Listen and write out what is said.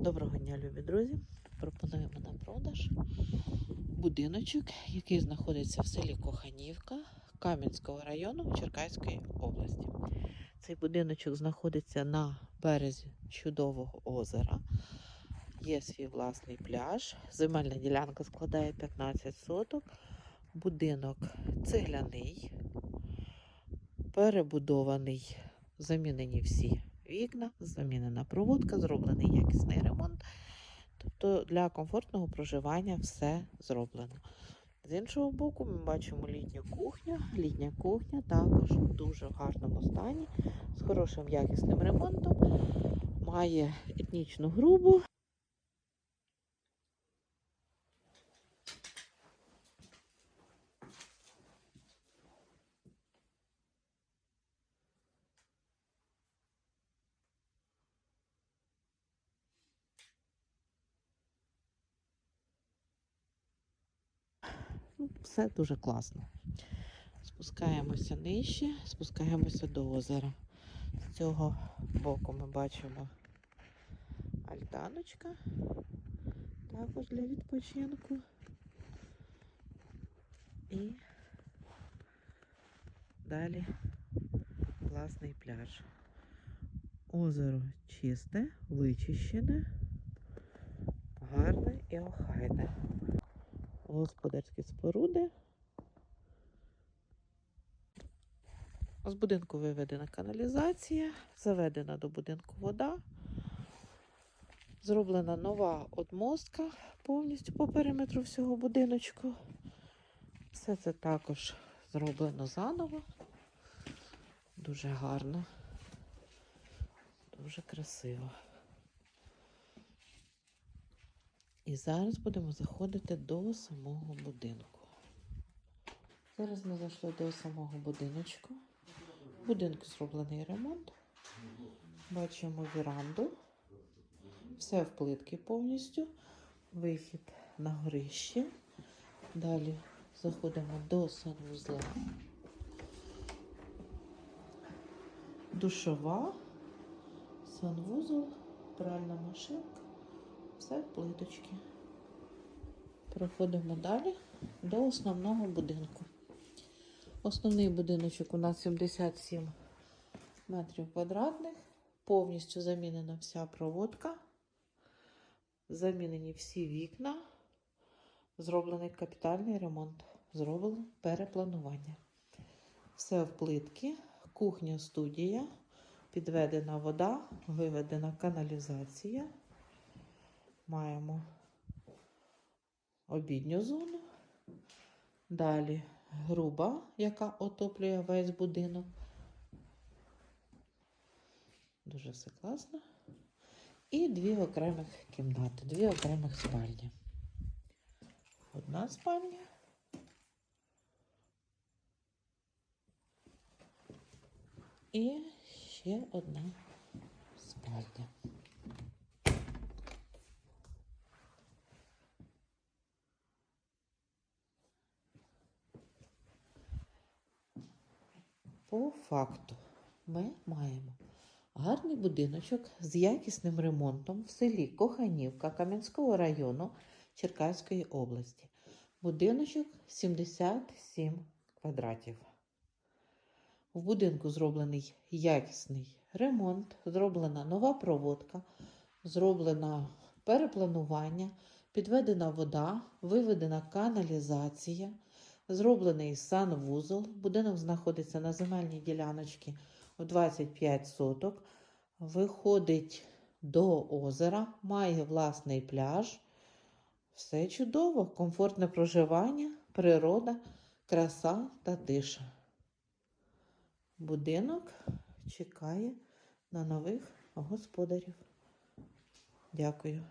Доброго дня, любі друзі! Пропонуємо на продаж будиночок, який знаходиться в селі Коханівка Кам'янського району Черкаської області. Цей будиночок знаходиться на березі чудового озера. Є свій власний пляж. Земельна ділянка складає 15 соток. Будинок цегляний, перебудований, замінені всі вікна, замінена проводка, зроблений якісний ремонт. Тобто для комфортного проживання все зроблено. З іншого боку, ми бачимо літню кухню. Літня кухня також в дуже гарному стані, з хорошим якісним ремонтом. Має етнічну грубу. Ну, Все дуже класно. Спускаємося нижче, спускаємося до озера. З цього боку ми бачимо альтаночка, також для відпочинку. І далі класний пляж. Озеро чисте, вичищене, гарне і охайне господарські споруди. З будинку виведена каналізація, заведена до будинку вода. Зроблена нова одмостка повністю по периметру всього будиночку. Все це також зроблено заново. Дуже гарно, дуже красиво. І зараз будемо заходити до самого будинку. Зараз ми зайшли до самого будиночку. Будинку зроблений ремонт. Бачимо віранду. Все в плитки повністю. Вихід на горище. Далі заходимо до санвузла. Душова, санвузол, пральна машинка. Все плиточки. Проходимо далі до основного будинку. Основний будиночок у нас 77 метрів квадратних. Повністю замінена вся проводка. Замінені всі вікна. Зроблений капітальний ремонт. Зроблено перепланування. Все в плитки, кухня, студія, підведена вода, виведена каналізація. Маємо обідню зону. Далі груба, яка отоплює весь будинок. Дуже все класно. І дві окремих кімнати, дві окремих спальні. Одна спальня. І ще одна спальня. По факту ми маємо гарний будиночок з якісним ремонтом в селі Коханівка Кам'янського району Черкаської області. Будиночок 77 квадратів. В будинку зроблений якісний ремонт, зроблена нова проводка, зроблено перепланування, підведена вода, виведена каналізація. Зроблений санвузол. Будинок знаходиться на земельній діляночці у 25 соток. Виходить до озера, має власний пляж. Все чудово, комфортне проживання, природа, краса та тиша. Будинок чекає на нових господарів. Дякую.